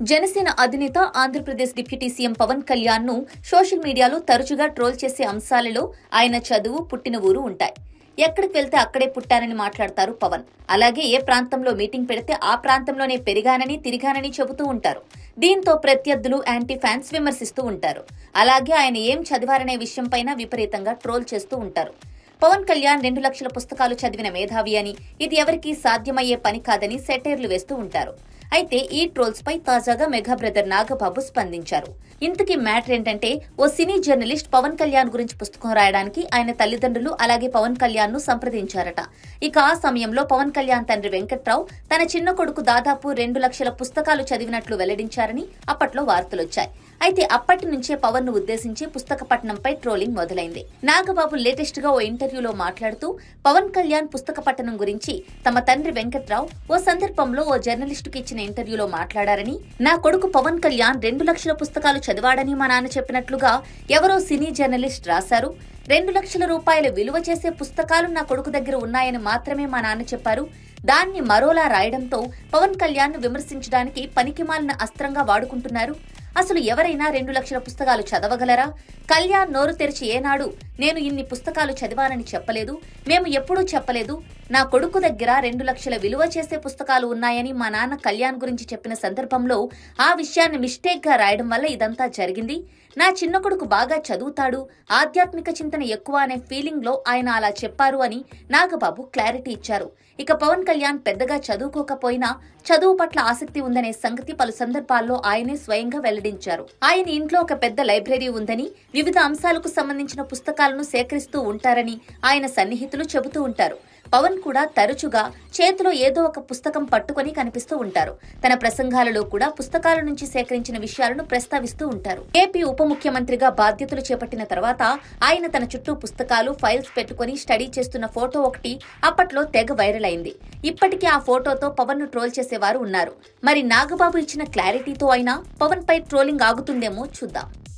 జనసేన అధినేత Andhra Pradesh deputy CM Pawan కళ్యాణ్ను social మీడియాలో తరచుగా ట్రోల్ చేసే అంశాలలో ఆయన చదువు పుట్టిన ఊరు ఉంటాయి. ఎక్కడికి వెళ్తే అక్కడే పుట్టానని మాట్లాడతారు పవన్. అలాగే ఏ ప్రాంతంలో మీటింగ్ పెడితే ఆ ప్రాంతంలోనే పెరిగానని తిరిగానని చెబుతూ ఉంటారు. దీంతో ప్రత్యర్థులు యాంటీ ఫ్యాన్స్ విమర్శిస్తూ ఉంటారు. అలాగే ఆయన ఏం చదివారనే విషయంపైన విపరీతంగా ట్రోల్ చేస్తూ ఉంటారు. పవన్ కళ్యాణ్ రెండు లక్షల పుస్తకాలు చదివిన మేధావి అని ఇది ఎవరికీ సాధ్యమయ్యే పని కాదని సెటైర్లు వేస్తూ ఉంటారు. అయితే ఈ ట్రోల్స్ పై తాజాగా మెగా బ్రదర్ నాగబాబు స్పందించారు. ఇంతకీ మ్యాటర్ ఏంటంటే ఓ సినీ జర్నలిస్ట్ పవన్ కళ్యాణ్ గురించి పుస్తకం రాయడానికి ఆయన తల్లిదండ్రులు అలాగే పవన్ కళ్యాణ్ను సంప్రదించారట. ఇక ఆ సమయంలో పవన్ కళ్యాణ్ తండ్రి వెంకట్రావు తన చిన్న కొడుకు దాదాపు రెండు లక్షల పుస్తకాలు చదివినట్లు వెల్లడించారని అప్పట్లో వార్తలొచ్చాయి. అయితే అప్పటి నుంచే పవన్ను ఉద్దేశించి పుస్తక పట్టణంపై ట్రోలింగ్ మొదలైంది. నాగబాబు లేటెస్ట్గా ఓ ఇంటర్వ్యూలో మాట్లాడుతూ పవన్ కళ్యాణ్ పుస్తక పట్టణం గురించి తమ తండ్రి వెంకట్రావు ఓ సందర్భంలో ఓ జర్నలిస్టుకి ఇచ్చిన ఇంటర్వ్యూలో మాట్లాడారని నా కొడుకు పవన్ కళ్యాణ్ రెండు లక్షల పుస్తకాలు చదివాడని మా నాన్న చెప్పినట్లుగా ఎవరో సినీ జర్నలిస్ట్ రాశారు. రెండు లక్షల రూపాయల విలువ చేసే పుస్తకాలు నా కొడుకు దగ్గర ఉన్నాయని మాత్రమే మా నాన్న చెప్పారు. దాన్ని మరోలా రాయడంతో పవన్ కళ్యాణ్ను విమర్శించడానికి పనికిమాలిన అస్త్రంగా వాడుకుంటున్నారు. అసలు ఎవరైనా రెండు లక్షల పుస్తకాలు చదవగలరా? కళ్యాణ్ నోరు తెరిచి ఏనాడు నేను ఇన్ని పుస్తకాలు చదివానని చెప్పలేదు మేము ఎప్పుడూ చెప్పలేదు. నా కొడుకు దగ్గర రెండు లక్షల విలువ చేసే పుస్తకాలు ఉన్నాయని మా నాన్న కళ్యాణ్ గురించి చెప్పిన సందర్భంలో ఆ విషయాన్ని మిస్టేక్గా రాయడం వల్ల ఇదంతా జరిగింది. నా చిన్న కొడుకు బాగా చదువుతాడు ఆధ్యాత్మిక చింతన ఎక్కువ అనే ఫీలింగ్లో ఆయన అలా చెప్పారు అని నాగబాబు క్లారిటీ ఇచ్చారు. ఇక పవన్ కళ్యాణ్ పెద్దగా చదువుకోకపోయినా చదువు పట్ల ఆసక్తి ఉందనే సంగతి పలు సందర్భాల్లో ఆయనే స్వయంగా వెల్లడించారు. ఆయన ఇంట్లో ఒక పెద్ద లైబ్రరీ ఉందని వివిధ అంశాలకు సంబంధించిన పుస్తకాలను సేకరిస్తూ ఉంటారని ఆయన సన్నిహితులు చెబుతూ ఉంటారు. పవన్ కూడా తరచుగా చేతిలో ఏదో ఒక పుస్తకం పట్టుకొని కనిపిస్తూ ఉంటారు. తన ప్రసంగాలలో కూడా పుస్తకాల నుంచి సేకరించిన విషయాలను ప్రస్తావిస్తూ ఉంటారు. ఏపీ ఉప ముఖ్యమంత్రిగా బాధ్యతలు చేపట్టిన తర్వాత ఆయన తన చుట్టూ పుస్తకాలు ఫైల్స్ పెట్టుకొని స్టడీ చేస్తున్న ఫోటో ఒకటి అప్పట్లో తెగ వైరల్ అయింది. ఇప్పటికీ ఆ ఫోటోతో పవన్ను ట్రోల్ చేసేవారు ఉన్నారు. మరి నాగబాబు ఇచ్చిన క్లారిటీతో అయినా పవన్ పై ట్రోలింగ్ ఆగుతుందేమో చూద్దాం.